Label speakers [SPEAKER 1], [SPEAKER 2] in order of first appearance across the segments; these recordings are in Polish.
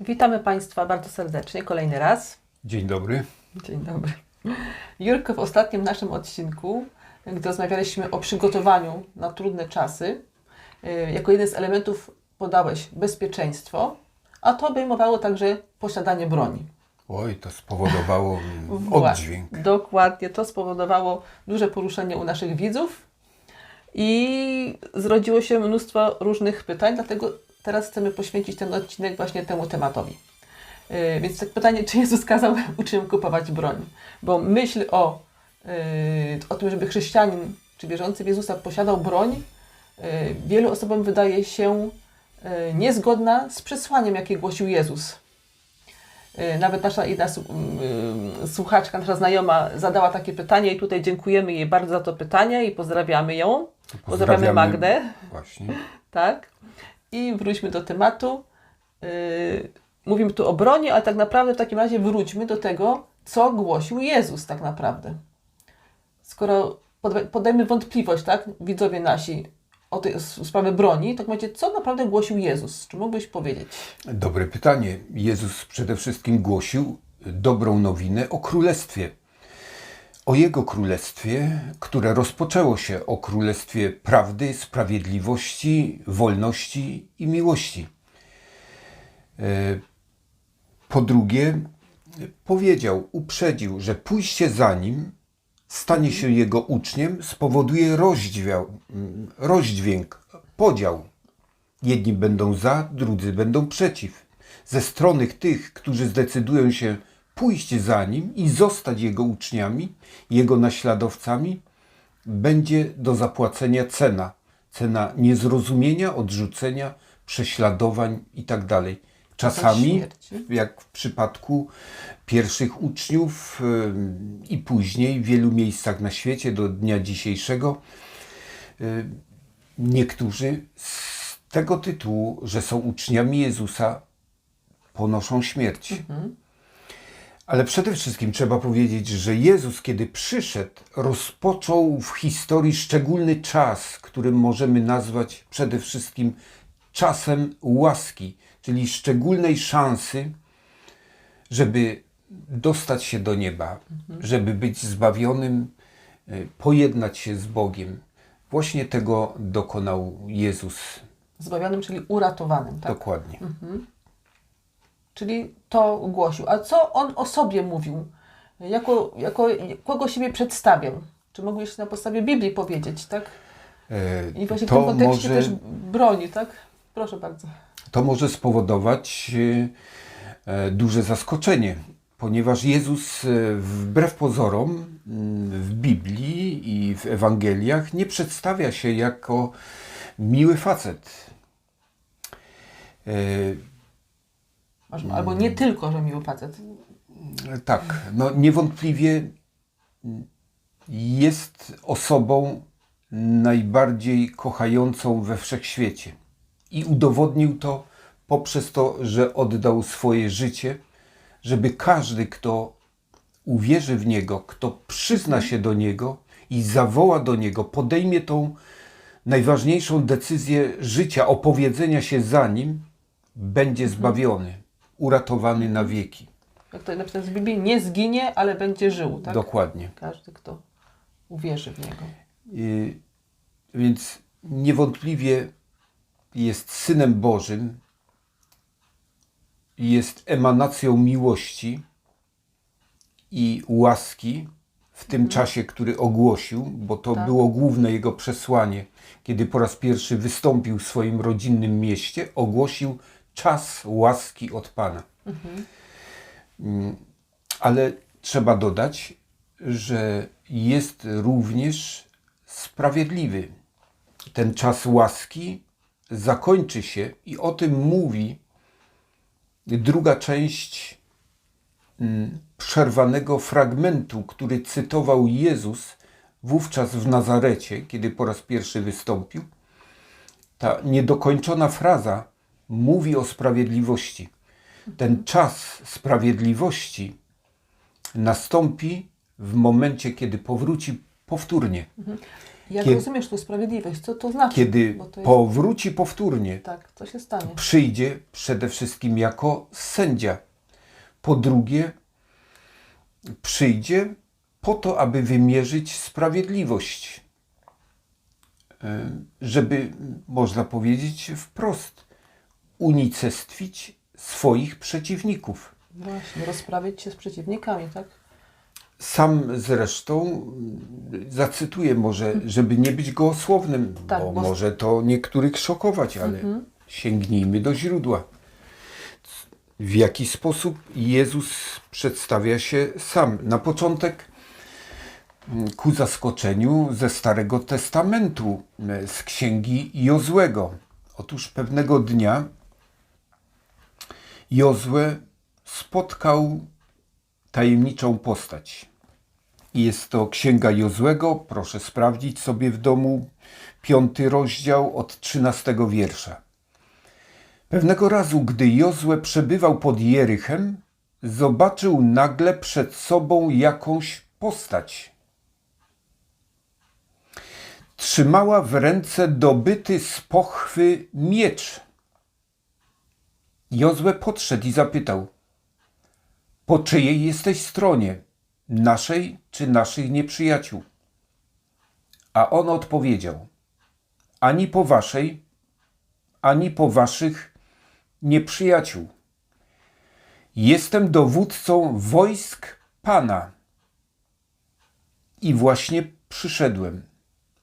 [SPEAKER 1] Witamy Państwa bardzo serdecznie, kolejny raz.
[SPEAKER 2] Dzień dobry.
[SPEAKER 1] Dzień dobry. Jurko, w ostatnim naszym odcinku, gdy rozmawialiśmy o przygotowaniu na trudne czasy, y, jako jeden z elementów podałeś bezpieczeństwo, a to obejmowało także posiadanie broni.
[SPEAKER 2] Oj, to spowodowało oddźwięk.
[SPEAKER 1] Dokładnie, to spowodowało duże poruszenie u naszych widzów i zrodziło się mnóstwo różnych pytań, dlatego teraz chcemy poświęcić ten odcinek właśnie temu tematowi. Yy, więc tak pytanie, czy Jezus kazał uczniom kupować broń? Bo myśl o, yy, o tym, żeby chrześcijanin czy wierzący w Jezusa posiadał broń, yy, wielu osobom wydaje się yy, niezgodna z przesłaniem, jakie głosił Jezus. Y, Nawet nasza jedna y, słuchaczka, nasza znajoma zadała takie pytanie i tutaj dziękujemy jej bardzo za to pytanie i pozdrawiamy ją. Pozdrawiamy Magdę,
[SPEAKER 2] Właśnie.
[SPEAKER 1] tak? I wróćmy do tematu. Yy, mówimy tu o broni, ale tak naprawdę w takim razie wróćmy do tego, co głosił Jezus tak naprawdę. Skoro pod- podajmy wątpliwość, tak, widzowie nasi, o tej sprawie broni, tak macie, co naprawdę głosił Jezus? Czy mógłbyś powiedzieć?
[SPEAKER 2] Dobre pytanie. Jezus przede wszystkim głosił dobrą nowinę o królestwie. O Jego królestwie, które rozpoczęło się o królestwie prawdy, sprawiedliwości, wolności i miłości. E, Po drugie, powiedział, uprzedził, że pójście za nim, stanie się jego uczniem, spowoduje rozdźwiał, rozdźwięk, podział. Jedni będą za, drudzy będą przeciw. Ze strony tych, którzy zdecydują się pójść za nim i zostać jego uczniami, jego naśladowcami, będzie do zapłacenia cena. Cena niezrozumienia, odrzucenia, prześladowań itd. Czasami,
[SPEAKER 1] śmierci.
[SPEAKER 2] jak w przypadku pierwszych uczniów i później w wielu miejscach na świecie do dnia dzisiejszego, niektórzy z tego tytułu, że są uczniami Jezusa, ponoszą śmierć. Ale przede wszystkim trzeba powiedzieć, że Jezus, kiedy przyszedł, rozpoczął w historii szczególny czas, którym możemy nazwać przede wszystkim czasem łaski, czyli szczególnej szansy, żeby dostać się do nieba, żeby być zbawionym, y, pojednać się z Bogiem. Właśnie tego dokonał Jezus.
[SPEAKER 1] Zbawionym, czyli uratowanym, tak?
[SPEAKER 2] Dokładnie.
[SPEAKER 1] Czyli to głosił. A co on o sobie mówił? Jako, jako kogo siebie przedstawiał? Czy mógłbyś na podstawie Biblii powiedzieć, tak?
[SPEAKER 2] E,
[SPEAKER 1] I właśnie w
[SPEAKER 2] to
[SPEAKER 1] tym kontekście
[SPEAKER 2] może-
[SPEAKER 1] też broni, tak? Proszę bardzo.
[SPEAKER 2] to może spowodować e, e, duże zaskoczenie, ponieważ Jezus wbrew pozorom mm, w Biblii i w Ewangeliach nie przedstawia się jako miły facet.
[SPEAKER 1] Albo nie tylko, że miły facet.
[SPEAKER 2] Tak, no niewątpliwie jest osobą najbardziej kochającą we wszechświecie. I udowodnił to poprzez to, że oddał swoje życie, żeby każdy, kto uwierzy w Niego, kto przyzna się do Niego i zawoła do Niego, podejmie tą najważniejszą decyzję życia, opowiedzenia się za Nim, będzie zbawiony, uratowany na wieki.
[SPEAKER 1] Jak to napisane w Biblii, nie zginie, ale będzie żył, tak?
[SPEAKER 2] Dokładnie.
[SPEAKER 1] Każdy, kto uwierzy w Niego.
[SPEAKER 2] Więc niewątpliwie jest Synem Bożym, jest emanacją miłości i łaski w tym czasie, który ogłosił, bo to
[SPEAKER 1] Tak.
[SPEAKER 2] było główne jego przesłanie, kiedy po raz pierwszy wystąpił w swoim rodzinnym mieście, ogłosił czas łaski od Pana. Mm, Ale trzeba dodać, że jest również sprawiedliwy. Ten czas łaski zakończy się i o tym mówi druga część mm, przerwanego fragmentu, który cytował Jezus wówczas w Nazarecie, kiedy po raz pierwszy wystąpił. Ta niedokończona fraza mówi o sprawiedliwości. Ten czas sprawiedliwości nastąpi w momencie, kiedy powróci powtórnie.
[SPEAKER 1] Jak
[SPEAKER 2] Kiedy-
[SPEAKER 1] rozumiesz tu sprawiedliwość? Co to znaczy?
[SPEAKER 2] Kiedy
[SPEAKER 1] to jest...
[SPEAKER 2] powróci powtórnie,
[SPEAKER 1] Tak, co się stanie?
[SPEAKER 2] przyjdzie przede wszystkim jako sędzia. Po drugie, przyjdzie po to, aby wymierzyć sprawiedliwość. E, Żeby, można powiedzieć wprost, unicestwić swoich przeciwników.
[SPEAKER 1] Właśnie, rozprawić się z przeciwnikami, tak?
[SPEAKER 2] Sam zresztą mm, zacytuję może, żeby nie być gołosłownym,
[SPEAKER 1] Tak,
[SPEAKER 2] bo
[SPEAKER 1] bo-
[SPEAKER 2] może to niektórych szokować, ale sięgnijmy do źródła. W jaki sposób Jezus przedstawia się sam? Na początek mm, ku zaskoczeniu ze Starego Testamentu, mm, z księgi Jozłego. Otóż pewnego dnia Jozue spotkał tajemniczą postać. Jest to Księga Jozłego, proszę sprawdzić sobie w domu, piąty rozdział od trzynastego wiersza. Pewnego razu, gdy Jozue przebywał pod Jerychem, zobaczył nagle przed sobą jakąś postać. Trzymała w ręce dobyty z pochwy miecz. Jozue podszedł i zapytał – po czyjej jesteś stronie, naszej czy naszych nieprzyjaciół? A on odpowiedział: Ani po waszej, ani po waszych nieprzyjaciół. Jestem dowódcą wojsk Pana. I właśnie przyszedłem.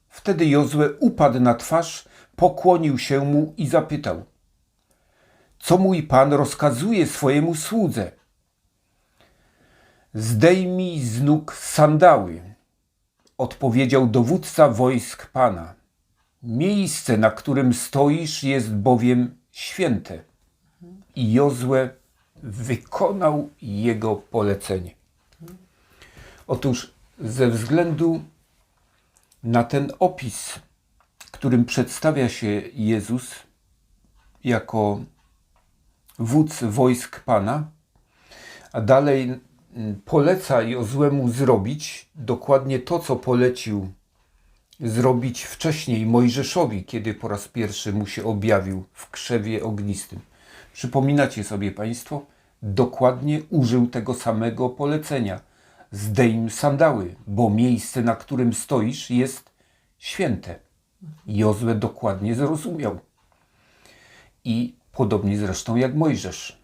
[SPEAKER 2] Wtedy Jozue upadł na twarz, pokłonił się mu i zapytał: Co mój pan rozkazuje swojemu słudze? Zdejmij z nóg sandały, odpowiedział dowódca wojsk Pana. Miejsce, na którym stoisz, jest bowiem święte. I Jozue wykonał jego polecenie. Otóż ze względu na ten opis, którym przedstawia się Jezus jako wódz wojsk Pana, a dalej mm, poleca Jozłemu zrobić dokładnie to, co polecił zrobić wcześniej Mojżeszowi, kiedy po raz pierwszy mu się objawił w krzewie ognistym. Przypominacie sobie Państwo? Dokładnie użył tego samego polecenia. Zdejm sandały, bo miejsce, na którym stoisz, jest święte. Jozue dokładnie zrozumiał. I podobnie zresztą jak Mojżesz.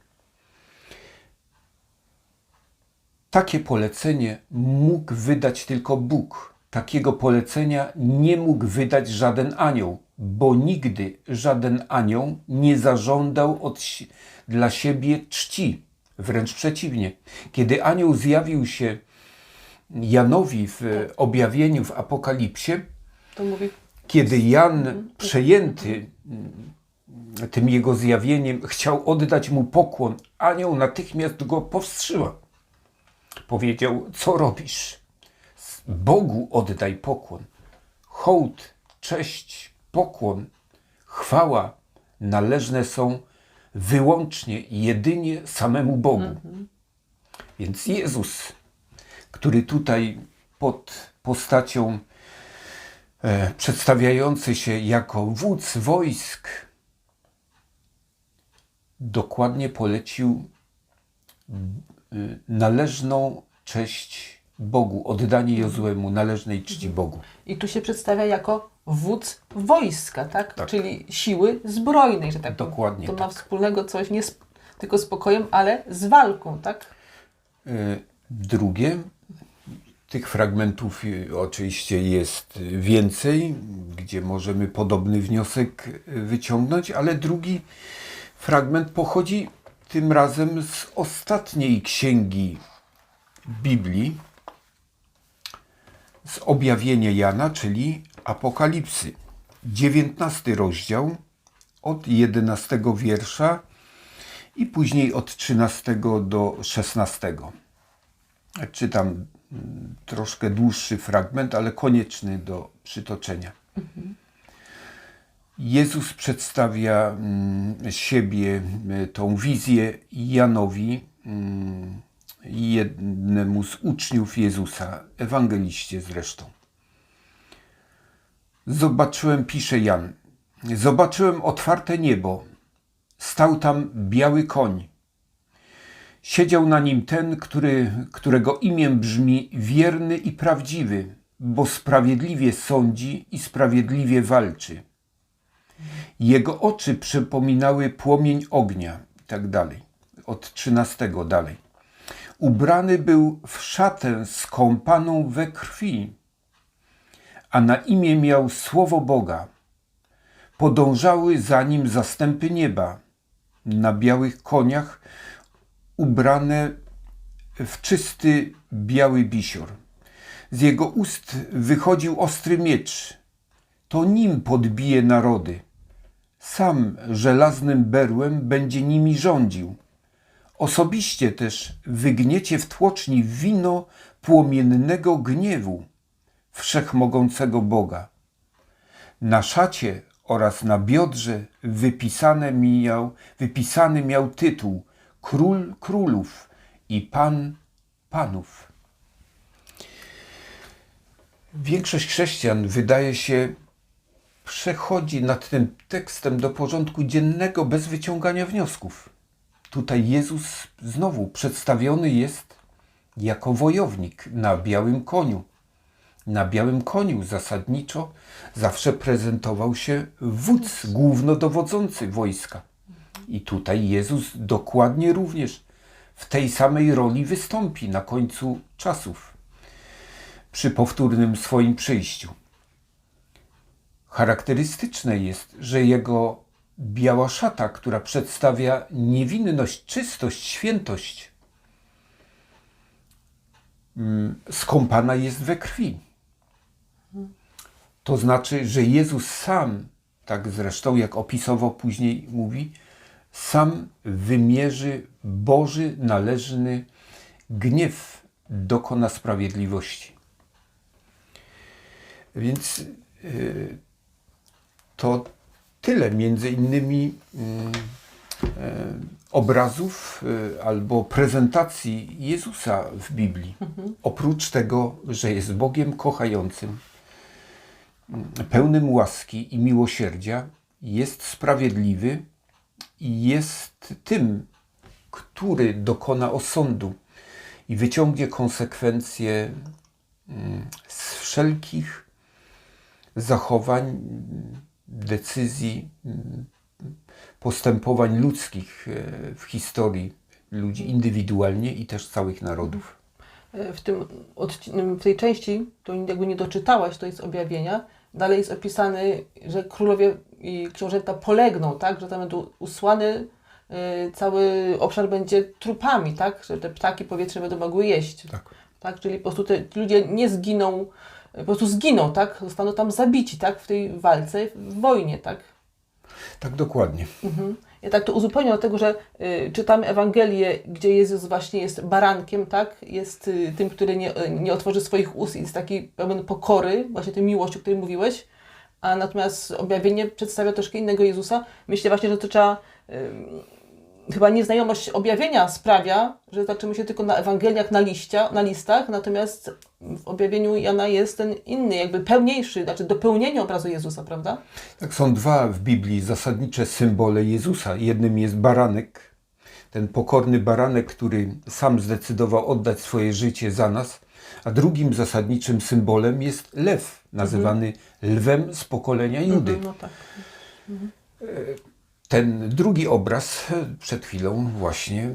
[SPEAKER 2] Takie polecenie mógł wydać tylko Bóg. Takiego polecenia nie mógł wydać żaden anioł, bo nigdy żaden anioł nie zażądał od, dla siebie czci. Wręcz przeciwnie. Kiedy anioł zjawił się Janowi w objawieniu w Apokalipsie, kiedy Jan przejęty mm, tym jego zjawieniem chciał oddać mu pokłon, anioł natychmiast go powstrzymał. Powiedział: Co robisz? Bogu oddaj pokłon. Hołd, cześć, pokłon, chwała należne są wyłącznie, jedynie samemu Bogu. Więc Jezus, który tutaj pod postacią e, przedstawiający się jako wódz wojsk, dokładnie polecił y, należną cześć Bogu, oddanie Jozłemu należnej czci Bogu.
[SPEAKER 1] i tu się przedstawia jako wódz wojska, tak?
[SPEAKER 2] Tak.
[SPEAKER 1] Czyli siły zbrojnej, że tak.
[SPEAKER 2] Dokładnie
[SPEAKER 1] To ma
[SPEAKER 2] tak.
[SPEAKER 1] wspólnego coś nie z, tylko z pokojem, ale z walką, tak?
[SPEAKER 2] Y, Drugie, tych fragmentów y, oczywiście jest więcej, gdzie możemy podobny wniosek wyciągnąć, ale drugi fragment pochodzi tym razem z ostatniej księgi Biblii, z objawienia Jana, czyli Apokalipsy. 19 rozdział od 11 wiersza i później od 13 do 16. Czytam mm, troszkę dłuższy fragment, ale konieczny do przytoczenia. Jezus przedstawia mm, siebie, y, tą wizję Janowi, mm, jednemu z uczniów Jezusa, ewangeliście zresztą. Zobaczyłem, pisze Jan, zobaczyłem otwarte niebo. Stał tam biały koń. Siedział na nim ten, który, którego imię brzmi wierny i prawdziwy, bo sprawiedliwie sądzi i sprawiedliwie walczy. Jego oczy przypominały płomień ognia, i tak dalej. Od trzynastego dalej. Ubrany był w szatę skąpaną we krwi, a na imię miał słowo Boga. Podążały za nim zastępy nieba, na białych koniach, ubrane w czysty biały bisior. Z jego ust wychodził ostry miecz. To nim podbije narody. Sam żelaznym berłem będzie nimi rządził. Osobiście też wygniecie w tłoczni wino płomiennego gniewu wszechmogącego Boga. Na szacie oraz na biodrze wypisane miał, wypisany miał tytuł Król Królów i Pan Panów. Większość chrześcijan wydaje się przechodzi nad tym tekstem do porządku dziennego bez wyciągania wniosków. Tutaj Jezus znowu przedstawiony jest jako wojownik na białym koniu. Na białym koniu zasadniczo zawsze prezentował się wódz, głównodowodzący wojska. I tutaj Jezus dokładnie również w tej samej roli wystąpi na końcu czasów, przy powtórnym swoim przyjściu. Charakterystyczne jest, że jego biała szata, która przedstawia niewinność, czystość, świętość, mm, skąpana jest we krwi. To znaczy, że Jezus sam, tak zresztą jak opisowo później mówi, sam wymierzy Boży należny gniew, dokona sprawiedliwości. Więc yy, to tyle między innymi mm, e, obrazów e, albo prezentacji Jezusa w Biblii. Oprócz tego, że jest Bogiem kochającym, mm, pełnym łaski i miłosierdzia, jest sprawiedliwy i jest tym, który dokona osądu i wyciągnie konsekwencje mm, z wszelkich zachowań, decyzji, postępowań ludzkich e, w historii ludzi indywidualnie i też całych narodów.
[SPEAKER 1] E, w, tym w tej części, to jakby nie doczytałaś, to jest objawienia, dalej jest opisane, że królowie i książęta polegną, tak? Że tam będą usłany, e, cały obszar będzie trupami, tak? Że te ptaki powietrze będą mogły jeść.
[SPEAKER 2] Tak.
[SPEAKER 1] tak? Czyli po prostu te ludzie nie zginą, po prostu zginą, tak? Zostaną tam zabici, tak? W tej walce, w wojnie, tak?
[SPEAKER 2] Tak, dokładnie.
[SPEAKER 1] Mhm. Ja tak to uzupełniam dlatego, że y, czytamy Ewangelię, gdzie Jezus właśnie jest barankiem, tak? Jest y, tym, który nie, y, nie otworzy swoich ust i jest taki pełen pokory, właśnie tej miłości, o której mówiłeś. A natomiast objawienie przedstawia troszkę innego Jezusa. Myślę właśnie, że to trzeba. Y, chyba nieznajomość objawienia sprawia, że zaczymy się tylko na Ewangeliach, na, liścia, na listach, natomiast w objawieniu Jana jest ten inny, jakby pełniejszy, znaczy dopełnienie obrazu Jezusa, prawda?
[SPEAKER 2] Tak, są dwa w Biblii zasadnicze symbole Jezusa. Jednym jest baranek, ten pokorny baranek, który sam zdecydował oddać swoje życie za nas, a drugim zasadniczym symbolem jest lew, nazywany lwem z pokolenia Judy.
[SPEAKER 1] Mhm, no tak.
[SPEAKER 2] Ten drugi obraz przed chwilą właśnie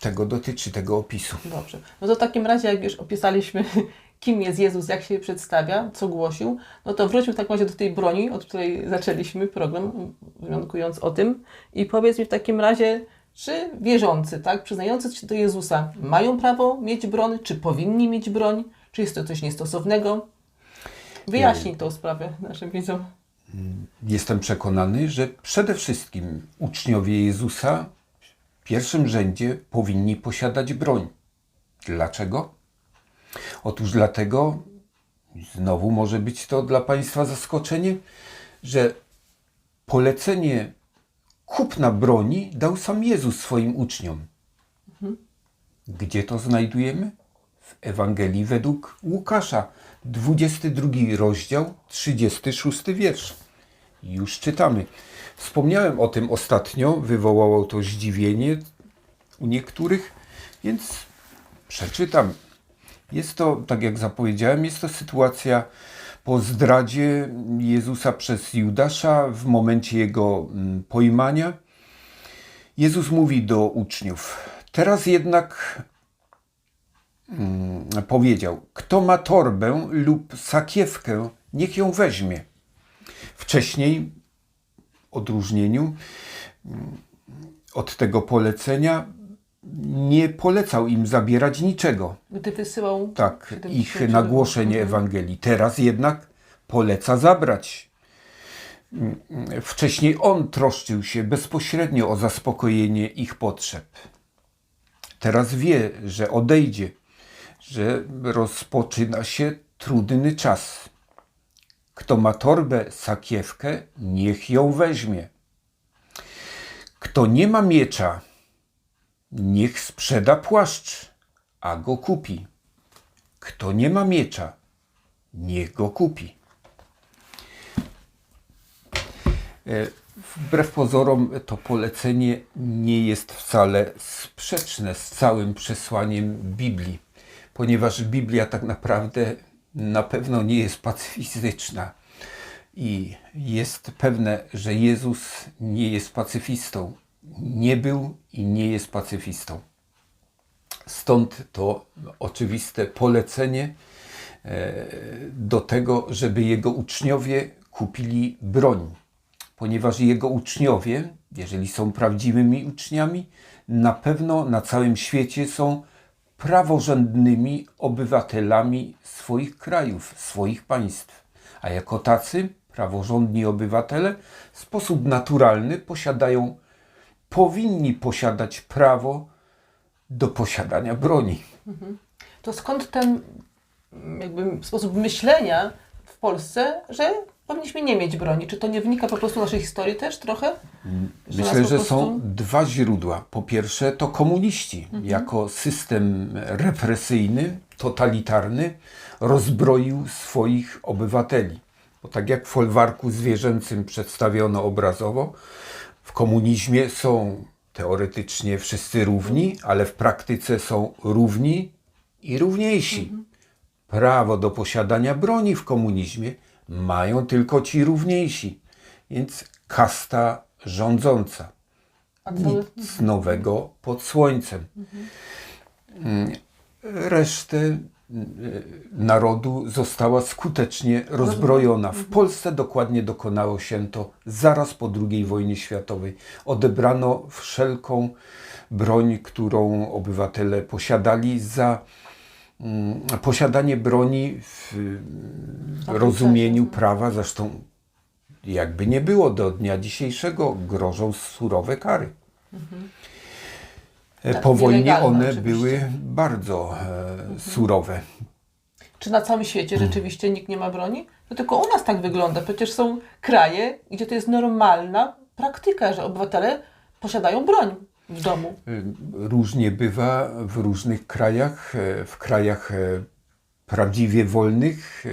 [SPEAKER 2] tego dotyczy, tego opisu.
[SPEAKER 1] Dobrze. No to w takim razie, jak już opisaliśmy, kim jest Jezus, jak się przedstawia, co głosił, no to wróćmy w takim razie do tej broni, od której zaczęliśmy program, wzmiankując o tym. I powiedz mi w takim razie, czy wierzący, tak, przyznający się do Jezusa, mają prawo mieć broń, czy powinni mieć broń, czy jest to coś niestosownego? Wyjaśnij tą sprawę naszym widzom.
[SPEAKER 2] Jestem przekonany, że przede wszystkim uczniowie Jezusa w pierwszym rzędzie powinni posiadać broń. Dlaczego? Otóż dlatego, znowu może być to dla Państwa zaskoczenie, że polecenie kupna broni dał sam Jezus swoim uczniom. Gdzie to znajdujemy? Ewangelii według Łukasza, 22 rozdział, 36 wiersz. Już czytamy. Wspomniałem o tym ostatnio, wywołało to zdziwienie u niektórych, więc przeczytam. Jest to, tak jak zapowiedziałem, jest to sytuacja po zdradzie Jezusa przez Judasza w momencie jego mm, pojmania. Jezus mówi do uczniów: Teraz jednak powiedział: Kto ma torbę lub sakiewkę, niech ją weźmie. Wcześniej, odróżnieniu mm, od tego polecenia, nie polecał im zabierać niczego
[SPEAKER 1] Gdy wysyłał
[SPEAKER 2] tak,
[SPEAKER 1] 70
[SPEAKER 2] ich nagłoszenie Ewangelii. Teraz jednak poleca zabrać. Mm, mm, Wcześniej on troszczył się bezpośrednio o zaspokojenie ich potrzeb. Teraz wie, że odejdzie, że rozpoczyna się trudny czas. Kto ma torbę, sakiewkę, niech ją weźmie. Kto nie ma miecza, niech sprzeda płaszcz, a go kupi. Kto nie ma miecza, niech go kupi. E, Wbrew pozorom, to polecenie nie jest wcale sprzeczne z całym przesłaniem Biblii, ponieważ Biblia tak naprawdę na pewno nie jest pacyfistyczna. I jest pewne, że Jezus nie jest pacyfistą. Nie był i nie jest pacyfistą. Stąd to oczywiste polecenie e, do tego, żeby jego uczniowie kupili broń, ponieważ jego uczniowie, jeżeli są prawdziwymi uczniami, na pewno na całym świecie są praworządnymi obywatelami swoich krajów, swoich państw. A jako tacy praworządni obywatele w sposób naturalny posiadają, powinni posiadać prawo do posiadania broni.
[SPEAKER 1] To skąd ten jakby sposób myślenia w Polsce, że powinniśmy nie mieć broni? Czy to nie wynika po prostu naszej historii też trochę? Że
[SPEAKER 2] Myślę, że
[SPEAKER 1] prostu-
[SPEAKER 2] są dwa źródła. Po pierwsze, to komuniści jako system represyjny, totalitarny rozbroił swoich obywateli. Bo tak jak w folwarku zwierzęcym przedstawiono obrazowo, w komunizmie są teoretycznie wszyscy równi, ale w praktyce są równi i równiejsi. Prawo do posiadania broni w komunizmie mają tylko ci równiejsi, więc kasta rządząca. Nic nowego pod słońcem. Mm, Resztę mm, narodu została skutecznie rozbrojona. W Polsce dokładnie dokonało się to zaraz po II wojnie światowej. Odebrano wszelką broń, którą obywatele posiadali za posiadanie broni w rozumieniu prawa. Zresztą jakby nie było do dnia dzisiejszego, grożą surowe kary. E,
[SPEAKER 1] Tak,
[SPEAKER 2] po wojnie one
[SPEAKER 1] oczywiście.
[SPEAKER 2] były bardzo e, surowe.
[SPEAKER 1] Czy na całym świecie
[SPEAKER 2] Mm.
[SPEAKER 1] rzeczywiście nikt nie ma broni? No tylko u nas tak wygląda. Przecież są kraje, gdzie to jest normalna praktyka, że obywatele posiadają broń w domu.
[SPEAKER 2] Y, Różnie bywa w różnych krajach. E, W krajach e, prawdziwie wolnych,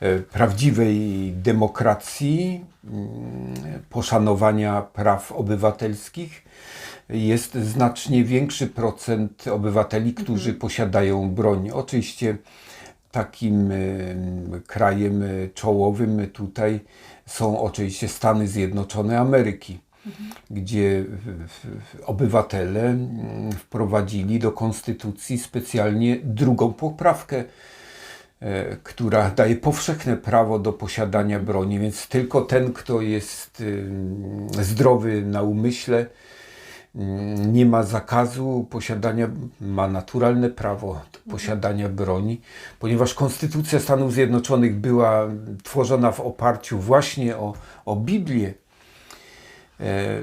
[SPEAKER 2] e, prawdziwej demokracji, mm, poszanowania praw obywatelskich jest znacznie większy procent obywateli, którzy posiadają broń. Oczywiście takim em, krajem czołowym tutaj są oczywiście Stany Zjednoczone Ameryki gdzie obywatele mm, wprowadzili do konstytucji specjalnie drugą poprawkę, e, która daje powszechne prawo do posiadania broni, więc tylko ten, kto jest ym, zdrowy na umyśle, ym, nie ma zakazu posiadania, ma naturalne prawo do posiadania broni, ponieważ Konstytucja Stanów Zjednoczonych była tworzona w oparciu właśnie o, o Biblię. E, e,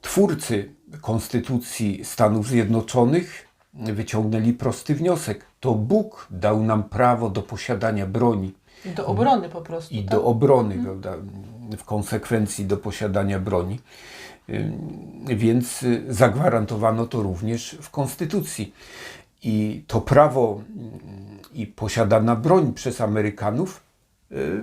[SPEAKER 2] twórcy Konstytucji Stanów Zjednoczonych wyciągnęli prosty wniosek. To Bóg dał nam prawo do posiadania broni
[SPEAKER 1] Do obrony po prostu.
[SPEAKER 2] i
[SPEAKER 1] tak?
[SPEAKER 2] do obrony, prawda? w konsekwencji do posiadania broni. Więc y, zagwarantowano to również w Konstytucji. I to prawo i posiadana broń przez Amerykanów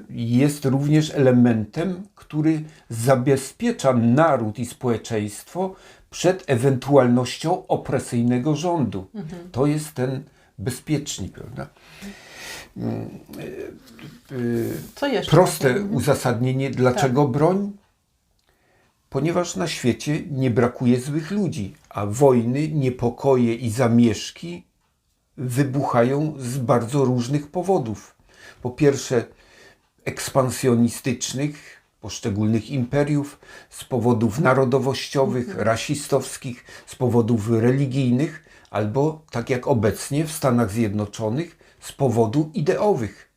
[SPEAKER 2] jest również elementem, który zabezpiecza naród i społeczeństwo przed ewentualnością opresyjnego rządu. To jest ten bezpiecznik, prawda?
[SPEAKER 1] Co jeszcze?
[SPEAKER 2] Proste
[SPEAKER 1] Mhm.
[SPEAKER 2] uzasadnienie, dlaczego broń? Ponieważ na świecie nie brakuje złych ludzi, a wojny, niepokoje i zamieszki wybuchają z bardzo różnych powodów. Po pierwsze, ekspansjonistycznych poszczególnych imperiów, z powodów narodowościowych, rasistowskich, z powodów religijnych, albo tak jak obecnie w Stanach Zjednoczonych, z powodu ideowych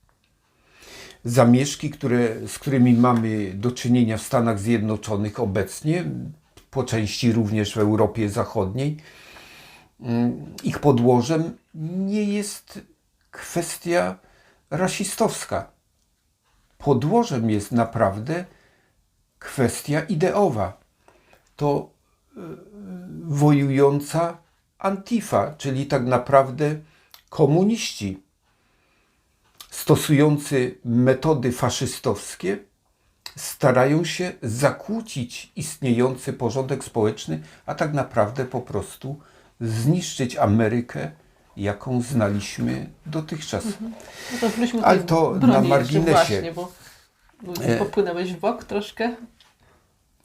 [SPEAKER 2] zamieszki, które, z którymi mamy do czynienia w Stanach Zjednoczonych obecnie, po części również w Europie Zachodniej, mm, ich podłożem nie jest kwestia rasistowska. Podłożem jest naprawdę kwestia ideowa. To y, wojująca Antifa, czyli tak naprawdę komuniści stosujący metody faszystowskie, starają się zakłócić istniejący porządek społeczny, a tak naprawdę po prostu zniszczyć Amerykę, jaką znaliśmy dotychczas.
[SPEAKER 1] No to
[SPEAKER 2] Ale to na marginesie.
[SPEAKER 1] Właśnie, bo
[SPEAKER 2] E.
[SPEAKER 1] popłynęłeś w bok troszkę.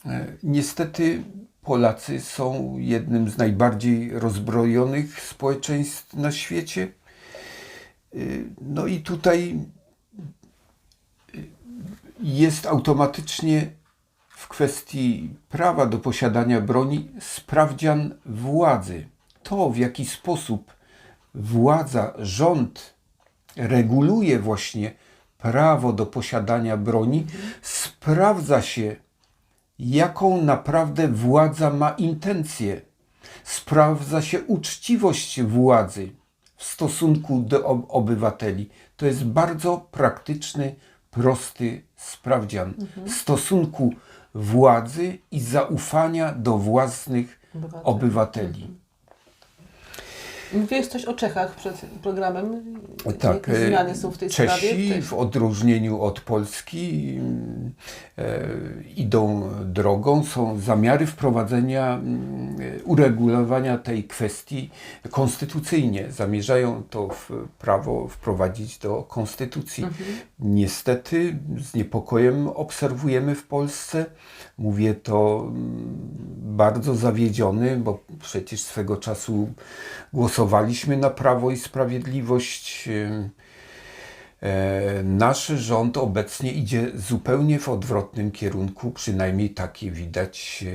[SPEAKER 2] E, Niestety Polacy są jednym z najbardziej rozbrojonych społeczeństw na świecie. Y, No i tutaj jest automatycznie w kwestii prawa do posiadania broni sprawdzian władzy. To, w jaki sposób władza, rząd reguluje właśnie prawo do posiadania broni, sprawdza się, jaką naprawdę władza ma intencję. Sprawdza się uczciwość władzy w stosunku do ob- obywateli. To jest bardzo praktyczny, prosty sprawdzian stosunku władzy i zaufania do własnych
[SPEAKER 1] Obywateli.
[SPEAKER 2] obywateli.
[SPEAKER 1] Mówiłeś coś o Czechach przed programem.
[SPEAKER 2] Tak,
[SPEAKER 1] Jakie zmiany są w tej
[SPEAKER 2] Czesi
[SPEAKER 1] sprawie?
[SPEAKER 2] w odróżnieniu od Polski e, idą drogą, są zamiary wprowadzenia, mm, uregulowania tej kwestii konstytucyjnie. Zamierzają to w prawo wprowadzić do konstytucji.
[SPEAKER 1] Mhm.
[SPEAKER 2] Niestety z niepokojem obserwujemy w Polsce, mówię to mm, bardzo zawiedziony, bo przecież swego czasu głosowaliśmy na Prawo i Sprawiedliwość. E, Nasz rząd obecnie idzie zupełnie w odwrotnym kierunku, przynajmniej takie widać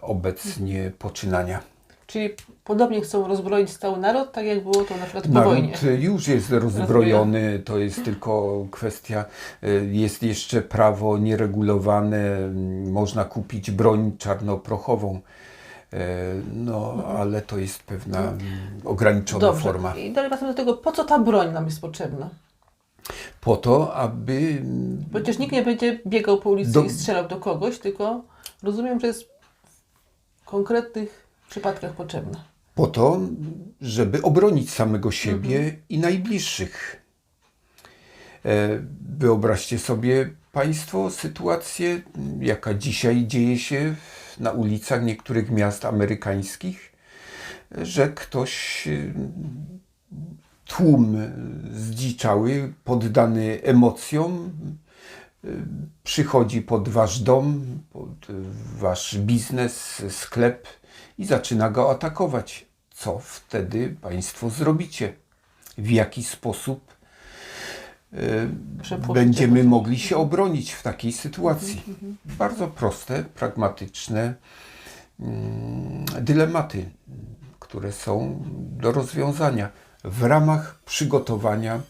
[SPEAKER 2] obecnie poczynania.
[SPEAKER 1] Czyli podobnie chcą rozbroić cały naród, tak jak było to na przykład po wojnie.
[SPEAKER 2] Naród już jest rozbrojony, to jest tylko kwestia, y, jest jeszcze prawo nieregulowane, mm, można kupić broń czarnoprochową, E, no ale to jest pewna mm, ograniczona
[SPEAKER 1] Dobrze.
[SPEAKER 2] forma.
[SPEAKER 1] I dalej wracamy do tego, po co ta broń nam jest potrzebna?
[SPEAKER 2] Po to, aby mm,
[SPEAKER 1] Przecież nikt nie będzie biegał po ulicy
[SPEAKER 2] Do-
[SPEAKER 1] i strzelał do kogoś, tylko rozumiem, że jest konkretnych przypadkach potrzebna.
[SPEAKER 2] po to, żeby obronić samego siebie i najbliższych. E, Wyobraźcie sobie Państwo sytuację, jaka dzisiaj dzieje się na ulicach niektórych miast amerykańskich, że ktoś, y, tłum zdziczały, poddany emocjom, y, przychodzi pod wasz dom, pod wasz biznes, sklep i zaczyna go atakować. Co wtedy Państwo zrobicie? W jaki sposób
[SPEAKER 1] Przepłożycie
[SPEAKER 2] będziemy mogli się obronić w takiej sytuacji? Bardzo proste, pragmatyczne mm, dylematy, które są do rozwiązania w ramach przygotowania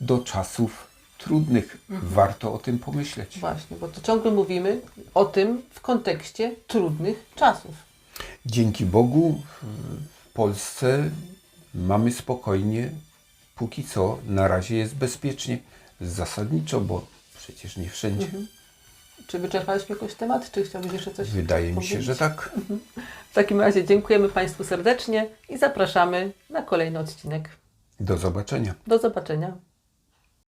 [SPEAKER 2] do czasów trudnych. Warto o tym pomyśleć.
[SPEAKER 1] Właśnie, bo to ciągle mówimy o tym w kontekście trudnych czasów.
[SPEAKER 2] Dzięki Bogu w Polsce mamy spokojnie, póki co na razie jest bezpiecznie, zasadniczo, bo przecież nie wszędzie.
[SPEAKER 1] Czy wyczerpaliśmy jakiś temat? Czy chciałbyś jeszcze coś
[SPEAKER 2] Wydaje mi się, że tak.
[SPEAKER 1] W takim razie dziękujemy Państwu serdecznie i zapraszamy na kolejny odcinek.
[SPEAKER 2] Do zobaczenia.
[SPEAKER 1] Do zobaczenia.